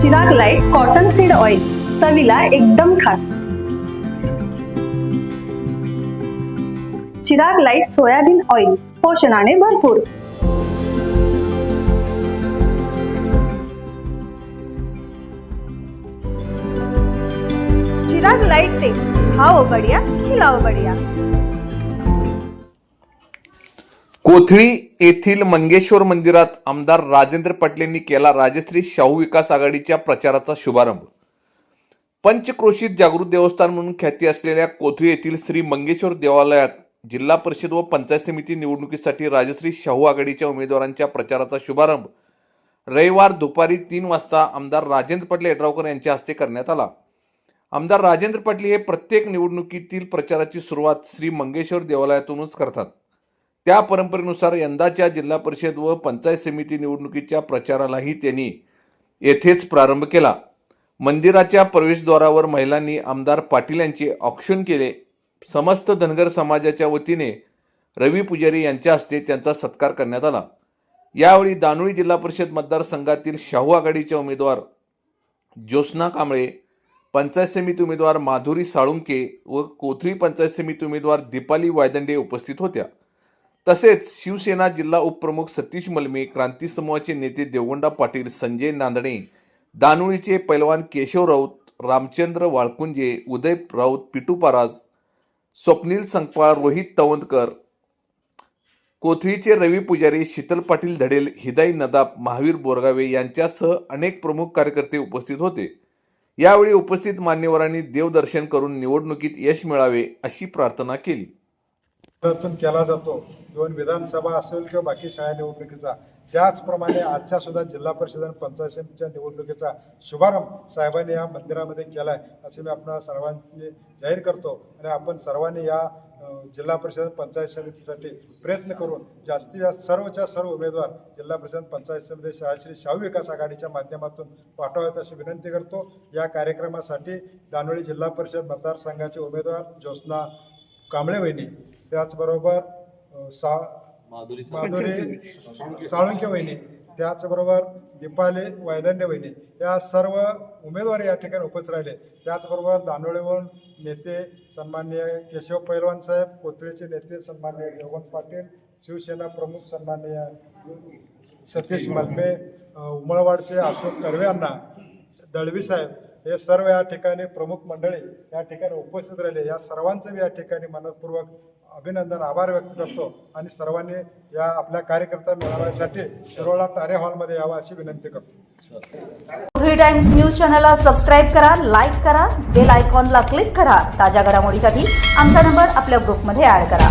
Chirag light cotton seed oil चवीला एकदम खास. चिराग लाइट सोयाबीन ऑइल पोषणाने भरपूर. चिराग लाइट ते खाओ बढिया खिलाओ बढिया. कोथळी येथील मंगेश्वर मंदिरात आमदार राजेंद्र पाटलेंनी केला राजश्री शाहू विकास आघाडीच्या प्रचाराचा शुभारंभ. पंचक्रोशीत जागृत देवस्थान म्हणून ख्याती असलेल्या कोथळी येथील श्री मंगेश्वर देवालयात जिल्हा परिषद व पंचायत समिती निवडणुकीसाठी राजश्री शाहू आघाडीच्या उमेदवारांच्या प्रचाराचा शुभारंभ. रविवार दुपारी तीन वाजता आमदार राजेंद्र पटले यड्रावकर यांच्या हस्ते करण्यात आला. आमदार राजेंद्र पाटले हे प्रत्येक निवडणुकीतील प्रचाराची सुरुवात श्री मंगेश्वर देवालयातूनच करतात. त्या परंपरेनुसार यंदाच्या जिल्हा परिषद व पंचायत समिती निवडणुकीच्या प्रचारालाही त्यांनी येथेच प्रारंभ केला. मंदिराच्या प्रवेशद्वारावर महिलांनी आमदार पाटील यांचे ऑक्शन केले. समस्त धनगर समाजाच्या वतीने रवी पुजारी यांच्या हस्ते त्यांचा सत्कार करण्यात आला. यावेळी दानोळी जिल्हा परिषद मतदारसंघातील शाहू आघाडीच्या उमेदवार ज्योत्स्ना कांबळे पंचायत समिती उमेदवार माधुरी साळुंके व कोथरी पंचायत समिती उमेदवार दीपाली वायदंडे उपस्थित होत्या. तसेच शिवसेना जिल्हा उपप्रमुख सतीश मलमे क्रांती समूहाचे नेते देवगोंडा पाटील संजय नांदणे दानोळीचे पैलवान केशव राऊत रामचंद्र वाळकुंजे उदय राऊत पिटू पाराज स्वप्नील संकपाळ रोहित तवंदकर कोथळीचे रवी पुजारी शीतल पाटील धडेल हिदाई नदाब महावीर बोरगावे यांच्यासह अनेक प्रमुख कार्यकर्ते उपस्थित होते. यावेळी उपस्थित मान्यवरांनी देवदर्शन करून निवडणुकीत यश मिळावे अशी प्रार्थना केली. तून केला जातो. दोन विधानसभा असेल किंवा बाकी सगळ्या निवडणुकीचा. त्याचप्रमाणे आजच्या सुद्धा जिल्हा परिषद आणि पंचायत समितीच्या निवडणुकीचा शुभारंभ साहेबांनी या मंदिरामध्ये केला आहे असे मी आपणा सर्वांनी जाहीर करतो. आणि आपण सर्वांनी या जिल्हा परिषद पंचायत समितीसाठी प्रयत्न करून जास्तीत जास्त सर्वच्या सर्व उमेदवार जिल्हा परिषद पंचायत समिती शाळाश्री शाहू विकास आघाडीच्या माध्यमातून पाठवावेत अशी विनंती करतो. या कार्यक्रमासाठी दानोळी जिल्हा परिषद मतदारसंघाचे उमेदवार ज्योत्ना कांबळे वहिनी त्याचबरोबर सा माधुरी साळुंके वहिनी. त्याचबरोबर दीपाली वैदंडे वहिनी या सर्व उमेदवार या ठिकाणी उपस्थित राहिले. त्याचबरोबर दानोळेवरून नेते सन्माननीय केशव पैलवान साहेब कोथळीचे नेते सन्माननीय देवगण पाटील शिवसेना प्रमुख सन्माननीय सतीश मलमे उमळवाडचे अशोक कर्वे यांना दळवी साहेब हे सर्व या ठिकाणी प्रमुख मंडळी या ठिकाणी उपस्थित राहिले. या सर्वांचं मी या ठिकाणी मनपूर्वक अभिनंदन आभार व्यक्त करतो आणि सर्वांनी या आपल्या कार्यकर्ता मेळाव्यासाठी शिरोळा टारे हॉलमध्ये यावं अशी विनंती करतो. थ्री टाइम्स न्यूज चॅनलला सबस्क्राईब करा लाईक करा बेल आयकॉनला क्लिक करा. ताज्या घडामोडीसाठी आमचा नंबर आपल्या ग्रुपमध्ये ॲड करा.